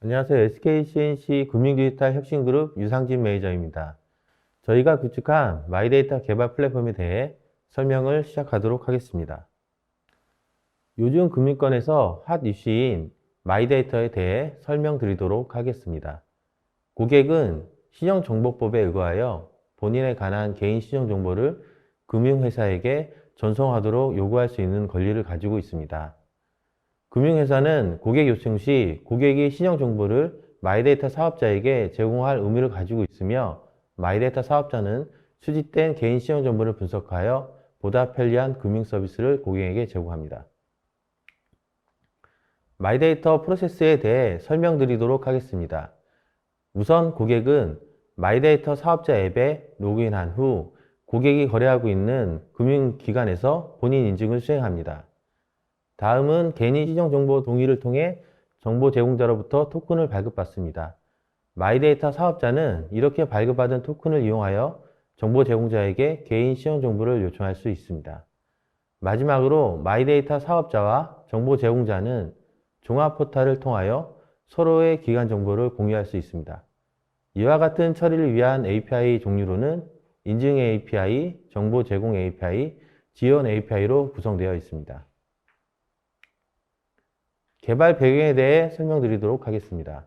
안녕하세요. SKCNC 금융디지털 혁신그룹 유상진 매니저입니다. 저희가 구축한 마이데이터 개발 플랫폼에 대해 설명을 시작하도록 하겠습니다. 요즘 금융권에서 핫 이슈인 마이데이터에 대해 설명드리도록 하겠습니다. 고객은 신용정보법에 의거하여 본인에 관한 개인 신용 정보를 금융회사에게 전송하도록 요구할 수 있는 권리를 가지고 있습니다. 금융회사는 고객 요청 시 고객이 신용 정보를 마이데이터 사업자에게 제공할 의무를 가지고 있으며 마이데이터 사업자는 수집된 개인 신용 정보를 분석하여 보다 편리한 금융 서비스를 고객에게 제공합니다. 마이데이터 프로세스에 대해 설명드리도록 하겠습니다. 우선 고객은 마이데이터 사업자 앱에 로그인한 후 고객이 거래하고 있는 금융기관에서 본인 인증을 수행합니다. 다음은 개인 신용 정보 동의를 통해 정보 제공자로부터 토큰을 발급받습니다. 마이데이터 사업자는 이렇게 발급받은 토큰을 이용하여 정보 제공자에게 개인 신용 정보를 요청할 수 있습니다. 마지막으로 마이데이터 사업자와 정보 제공자는 종합 포탈을 통하여 서로의 기관 정보를 공유할 수 있습니다. 이와 같은 처리를 위한 API 종류로는 인증 API, 정보 제공 API, 지원 API로 구성되어 있습니다. 개발 배경에 대해 설명드리도록 하겠습니다.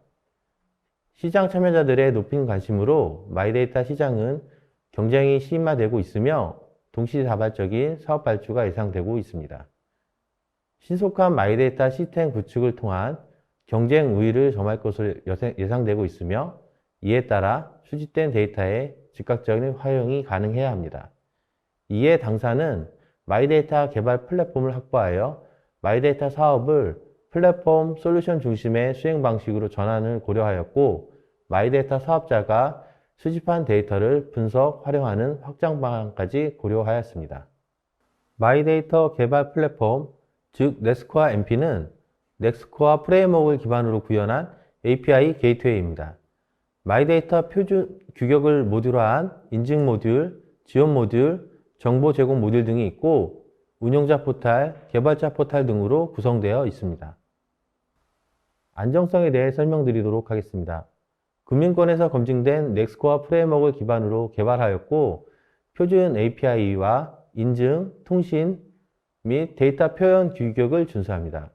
시장 참여자들의 높은 관심으로 마이데이터 시장은 경쟁이 심화되고 있으며 동시다발적인 사업 발주가 예상되고 있습니다. 신속한 마이데이터 시스템 구축을 통한 경쟁 우위를 점할 것으로 예상되고 있으며 이에 따라 수집된 데이터의 즉각적인 활용이 가능해야 합니다. 이에 당사는 마이데이터 개발 플랫폼을 확보하여 마이데이터 사업을 플랫폼 솔루션 중심의 수행 방식으로 전환을 고려하였고 마이데이터 사업자가 수집한 데이터를 분석, 활용하는 확장 방안까지 고려하였습니다. 마이데이터 개발 플랫폼, 즉 넥스코어 MP는 넥스코어 프레임워크를 기반으로 구현한 API 게이트웨이입니다. 마이데이터 표준 규격을 모듈화한 인증 모듈, 지원 모듈, 정보 제공 모듈 등이 있고 운영자 포탈, 개발자 포탈 등으로 구성되어 있습니다. 안정성에 대해 설명드리도록 하겠습니다. 금융권에서 검증된 넥스코어 프레임워크를 기반으로 개발하였고 표준 API와 인증, 통신 및 데이터 표현 규격을 준수합니다.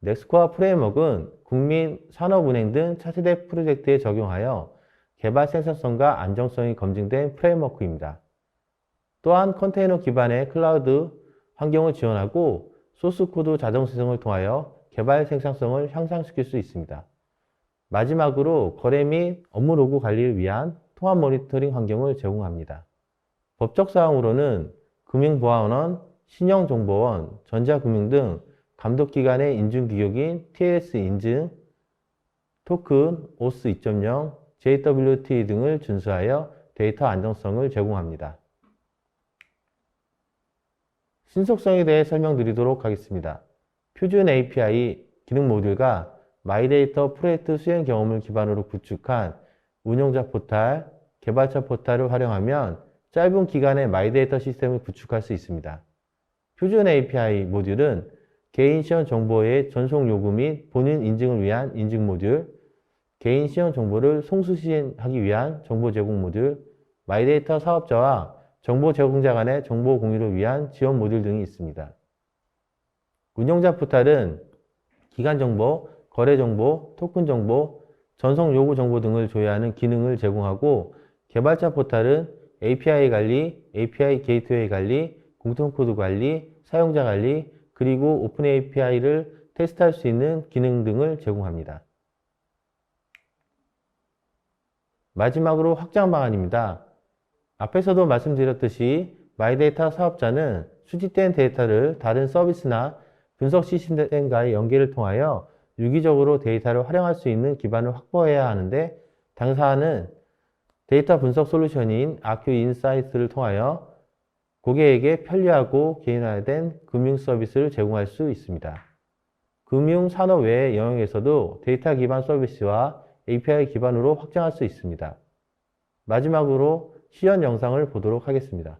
넥스코어 프레임워크는 국민, 산업은행 등 차세대 프로젝트에 적용하여 개발 생산성과 안정성이 검증된 프레임워크입니다. 또한 컨테이너 기반의 클라우드 환경을 지원하고 소스코드 자동 생성을 통하여 개발 생산성을 향상시킬 수 있습니다. 마지막으로 거래 및 업무 로그 관리를 위한 통합 모니터링 환경을 제공합니다. 법적 사항으로는 금융보안원, 신용정보원, 전자금융 등 감독기관의 인증규격인 TLS 인증, 토큰, OS 2.0, JWT 등을 준수하여 데이터 안정성을 제공합니다. 신속성에 대해 설명드리도록 하겠습니다. 표준 API 기능 모듈과 마이데이터 프로젝트 수행 경험을 기반으로 구축한 운영자 포탈, 개발자 포탈을 활용하면 짧은 기간에 마이데이터 시스템을 구축할 수 있습니다. 표준 API 모듈은 개인 시험 정보의 전송 요구 및 본인 인증을 위한 인증 모듈, 개인 시험 정보를 송수신하기 위한 정보 제공 모듈, 마이데이터 사업자와 정보 제공자 간의 정보 공유를 위한 지원 모듈 등이 있습니다. 운영자 포탈은 기간 정보, 거래 정보, 토큰 정보, 전송 요구 정보 등을 조회하는 기능을 제공하고 개발자 포탈은 API 관리, API 게이트웨이 관리, 공통 코드 관리, 사용자 관리, 그리고 오픈 API를 테스트할 수 있는 기능 등을 제공합니다. 마지막으로 확장 방안입니다. 앞에서도 말씀드렸듯이 마이데이터 사업자는 수집된 데이터를 다른 서비스나 분석 시스템과의 연계를 통하여 유기적으로 데이터를 활용할 수 있는 기반을 확보해야 하는데 당사는 데이터 분석 솔루션인 아큐 인사이트를 통하여 고객에게 편리하고 개인화된 금융 서비스를 제공할 수 있습니다. 금융 산업 외의 영역에서도 데이터 기반 서비스와 API 기반으로 확장할 수 있습니다. 마지막으로 시연 영상을 보도록 하겠습니다.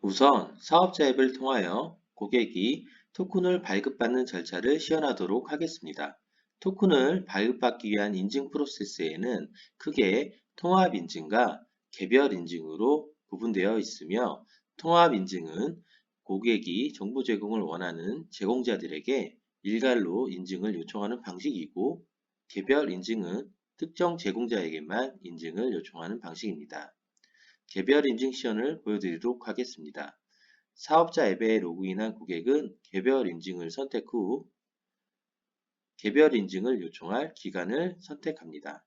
우선 사업자 앱을 통하여 고객이 토큰을 발급받는 절차를 시연하도록 하겠습니다. 토큰을 발급받기 위한 인증 프로세스에는 크게 통합 인증과 개별 인증으로 구분되어 있으며 통합 인증은 고객이 정보 제공을 원하는 제공자들에게 일괄로 인증을 요청하는 방식이고 개별 인증은 특정 제공자에게만 인증을 요청하는 방식입니다. 개별 인증 시연을 보여드리도록 하겠습니다. 사업자 앱에 로그인한 고객은 개별 인증을 선택 후 개별 인증을 요청할 기간을 선택합니다.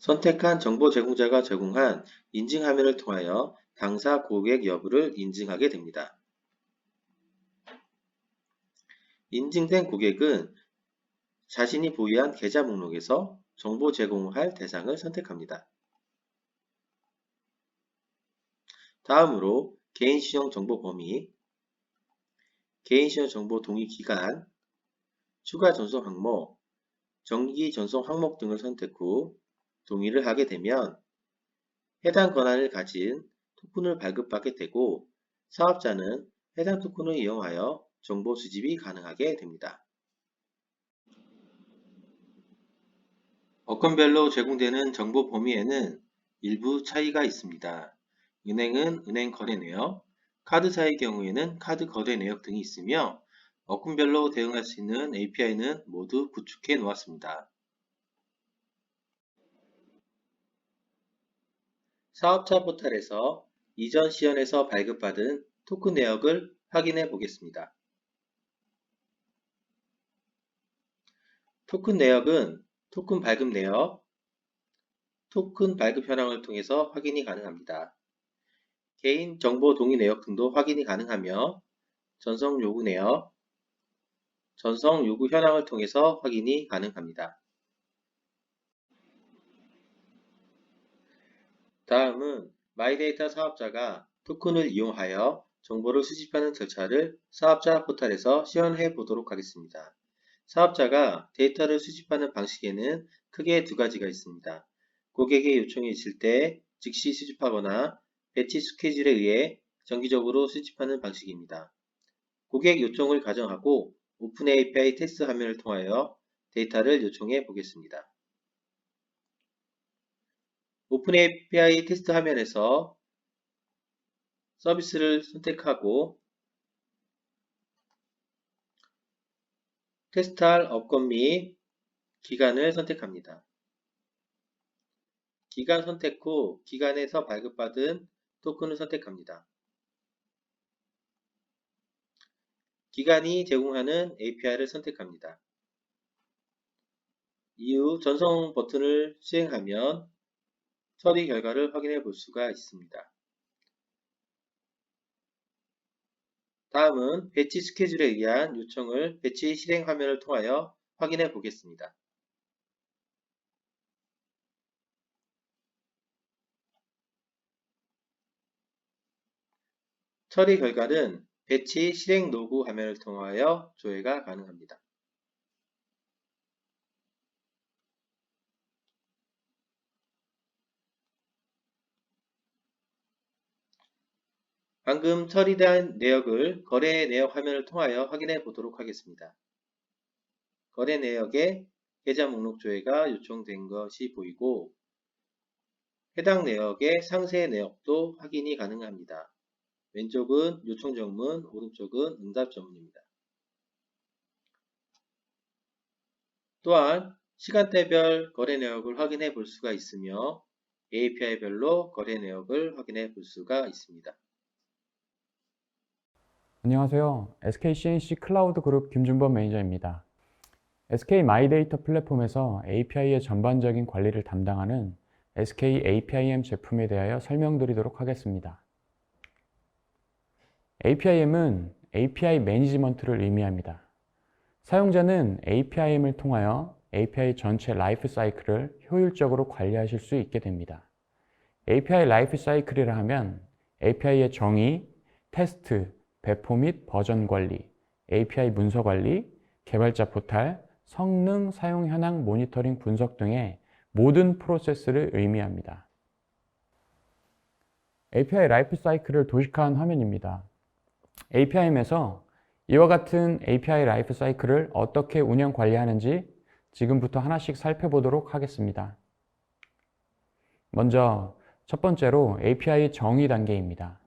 선택한 정보 제공자가 제공한 인증 화면을 통하여 당사 고객 여부를 인증하게 됩니다. 인증된 고객은 자신이 보유한 계좌 목록에서 정보 제공할 대상을 선택합니다. 다음으로 개인신용 정보 범위, 개인신용 정보 동의 기간, 추가 전송 항목, 정기 전송 항목 등을 선택 후 동의를 하게 되면 해당 권한을 가진 토큰을 발급받게 되고 사업자는 해당 토큰을 이용하여 정보 수집이 가능하게 됩니다. 업건별로 제공되는 정보 범위에는 일부 차이가 있습니다. 은행은 은행 거래 내역, 카드사의 경우에는 카드 거래 내역 등이 있으며 업군별로 대응할 수 있는 API는 모두 구축해 놓았습니다. 사업자 포탈에서 이전 시연에서 발급받은 토큰 내역을 확인해 보겠습니다. 토큰 내역은 토큰 발급 내역, 토큰 발급 현황을 통해서 확인이 가능합니다. 개인 정보 동의 내역 등도 확인이 가능하며 전송 요구 내역, 전송 요구 현황을 통해서 확인이 가능합니다. 다음은 마이데이터 사업자가 토큰을 이용하여 정보를 수집하는 절차를 사업자 포탈에서 시연해 보도록 하겠습니다. 사업자가 데이터를 수집하는 방식에는 크게 두 가지가 있습니다. 고객의 요청이 있을 때 즉시 수집하거나 배치 스케줄에 의해 정기적으로 수집하는 방식입니다. 고객 요청을 가정하고 오픈 API 테스트 화면을 통하여 데이터를 요청해 보겠습니다. 오픈 API 테스트 화면에서 서비스를 선택하고 테스트할 업건 및 기간을 선택합니다. 기간 선택 후 기간에서 발급받은 토큰을 선택합니다. 기간이 제공하는 API를 선택합니다. 이후 전송 버튼을 수행하면 처리 결과를 확인해 볼 수가 있습니다. 다음은 배치 스케줄에 의한 요청을 배치 실행 화면을 통하여 확인해 보겠습니다. 처리 결과는 배치 실행 로그 화면을 통하여 조회가 가능합니다. 방금 처리된 내역을 거래 내역 화면을 통하여 확인해 보도록 하겠습니다. 거래 내역에 계좌 목록 조회가 요청된 것이 보이고 해당 내역의 상세 내역도 확인이 가능합니다. 왼쪽은 요청 정문, 오른쪽은 응답 정문입니다. 또한 시간대별 거래 내역을 확인해 볼 수가 있으며 API별로 거래 내역을 확인해 볼 수가 있습니다. 안녕하세요. SK CNC 클라우드 그룹 김준범 매니저입니다. SK 마이데이터 플랫폼에서 API의 전반적인 관리를 담당하는 SK APIM 제품에 대하여 설명드리도록 하겠습니다. APIM은 API 매니지먼트를 의미합니다. 사용자는 APIM을 통하여 API 전체 라이프 사이클을 효율적으로 관리하실 수 있게 됩니다. API 라이프 사이클이라 하면 API의 정의, 테스트, 배포 및 버전 관리, API 문서 관리, 개발자 포탈, 성능, 사용 현황 모니터링 분석 등의 모든 프로세스를 의미합니다. API 라이프 사이클을 도식화한 화면입니다. APIM에서 이와 같은 API 라이프 사이클을 어떻게 운영 관리하는지 지금부터 하나씩 살펴보도록 하겠습니다. 먼저 첫 번째로 API 정의 단계입니다.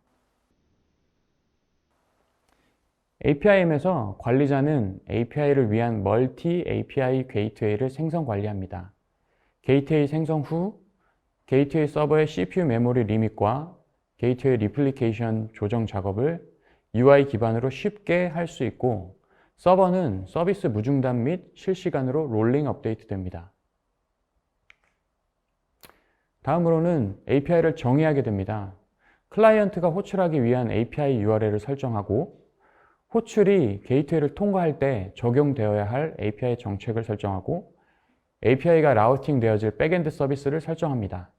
APIM에서 관리자는 API를 위한 멀티 API 게이트웨이를 생성 관리합니다. 게이트웨이 생성 후 게이트웨이 서버의 CPU 메모리 리밋과 게이트웨이 리플리케이션 조정 작업을 UI 기반으로 쉽게 할 수 있고 서버는 서비스 무중단 및 실시간으로 롤링 업데이트 됩니다. 다음으로는 API를 정의하게 됩니다. 클라이언트가 호출하기 위한 API URL을 설정하고 호출이 게이트웨이를 통과할 때 적용되어야 할 API 정책을 설정하고 API가 라우팅 되어질 백엔드 서비스를 설정합니다.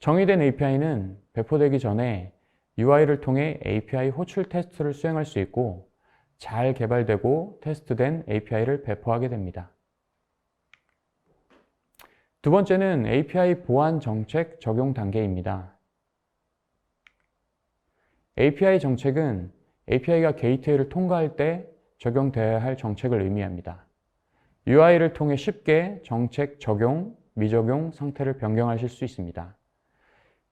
정의된 API는 배포되기 전에 UI를 통해 API 호출 테스트를 수행할 수 있고 잘 개발되고 테스트된 API를 배포하게 됩니다. 두 번째는 API 보안 정책 적용 단계입니다. API 정책은 API가 게이트웨이를 통과할 때 적용되어야 할 정책을 의미합니다. UI를 통해 쉽게 정책 적용, 미적용 상태를 변경하실 수 있습니다.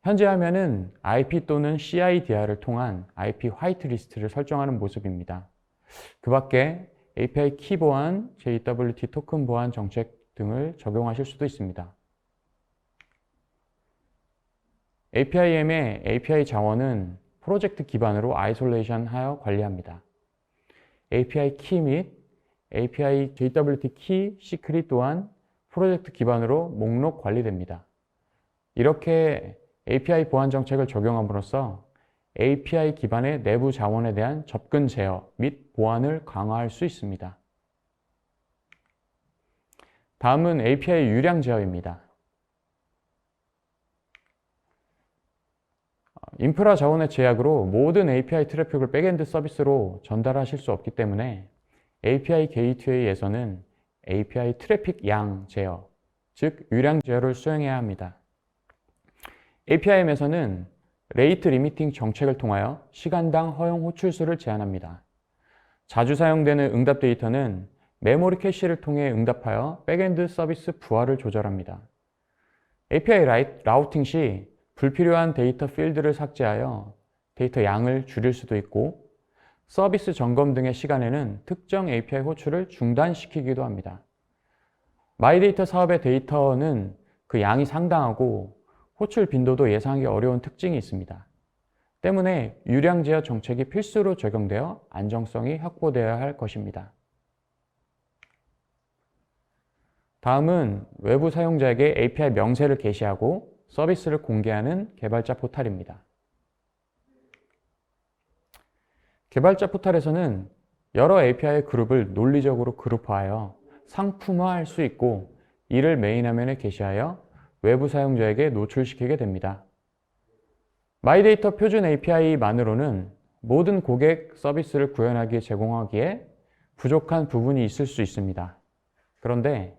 현재 화면은 IP 또는 CIDR을 통한 IP 화이트리스트를 설정하는 모습입니다. 그 밖에 API 키 보안, JWT 토큰 보안 정책 등을 적용하실 수도 있습니다. APIM의 API 자원은 프로젝트 기반으로 아이솔레이션 하여 관리합니다. API 키 및 API JWT 키 시크릿 또한 프로젝트 기반으로 목록 관리됩니다. 이렇게 API 보안 정책을 적용함으로써 API 기반의 내부 자원에 대한 접근 제어 및 보안을 강화할 수 있습니다. 다음은 API 유량 제어입니다. 인프라 자원의 제약으로 모든 API 트래픽을 백엔드 서비스로 전달하실 수 없기 때문에 API 게이트웨이에서는 API 트래픽 양 제어, 즉 유량 제어를 수행해야 합니다. APIM에서는 레이트 리미팅 정책을 통하여 시간당 허용 호출수를 제한합니다. 자주 사용되는 응답 데이터는 메모리 캐시를 통해 응답하여 백엔드 서비스 부하를 조절합니다. API 라우팅 시 불필요한 데이터 필드를 삭제하여 데이터 양을 줄일 수도 있고 서비스 점검 등의 시간에는 특정 API 호출을 중단시키기도 합니다. 마이데이터 사업의 데이터는 그 양이 상당하고 호출 빈도도 예상하기 어려운 특징이 있습니다. 때문에 유량 제어 정책이 필수로 적용되어 안정성이 확보되어야 할 것입니다. 다음은 외부 사용자에게 API 명세를 게시하고 서비스를 공개하는 개발자 포탈입니다. 개발자 포탈에서는 여러 API 그룹을 논리적으로 그룹화하여 상품화할 수 있고 이를 메인 화면에 게시하여 외부 사용자에게 노출시키게 됩니다. 마이데이터 표준 API만으로는 모든 고객 서비스를 구현하기에 제공하기에 부족한 부분이 있을 수 있습니다. 그런데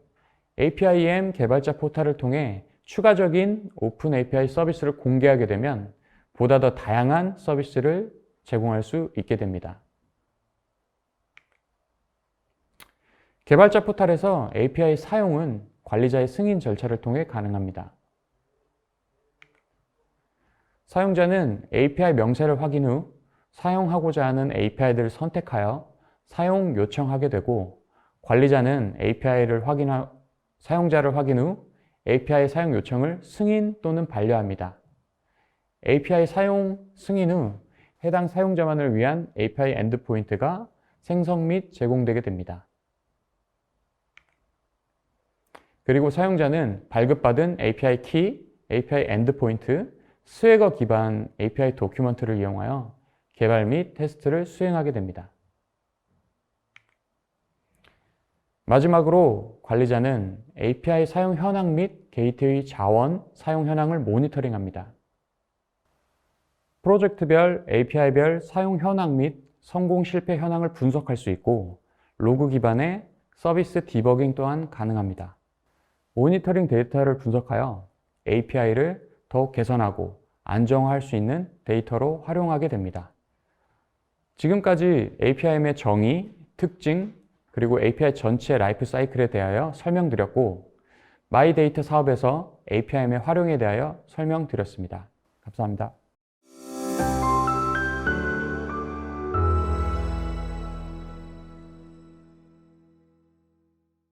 APIM 개발자 포탈을 통해 추가적인 오픈 API 서비스를 공개하게 되면 보다 더 다양한 서비스를 제공할 수 있게 됩니다. 개발자 포탈에서 API 사용은 관리자의 승인 절차를 통해 가능합니다. 사용자는 API 명세를 확인 후 사용하고자 하는 API들을 선택하여 사용 요청하게 되고 관리자는 API를 확인하, 사용자를 확인 후 API 사용 요청을 승인 또는 반려합니다. API 사용 승인 후 해당 사용자만을 위한 API 엔드포인트가 생성 및 제공되게 됩니다. 그리고 사용자는 발급받은 API 키, API 엔드포인트, 스웨거 기반 API 도큐먼트를 이용하여 개발 및 테스트를 수행하게 됩니다. 마지막으로 관리자는 API 사용 현황 및 게이트웨이 자원 사용 현황을 모니터링합니다. 프로젝트별, API별 사용 현황 및 성공 실패 현황을 분석할 수 있고 로그 기반의 서비스 디버깅 또한 가능합니다. 모니터링 데이터를 분석하여 API를 더욱 개선하고 안정화할 수 있는 데이터로 활용하게 됩니다. 지금까지 APIM의 정의, 특징, 그리고 API 전체 라이프 사이클에 대하여 설명드렸고, 마이데이터 사업에서 APIM의 활용에 대하여 설명드렸습니다. 감사합니다.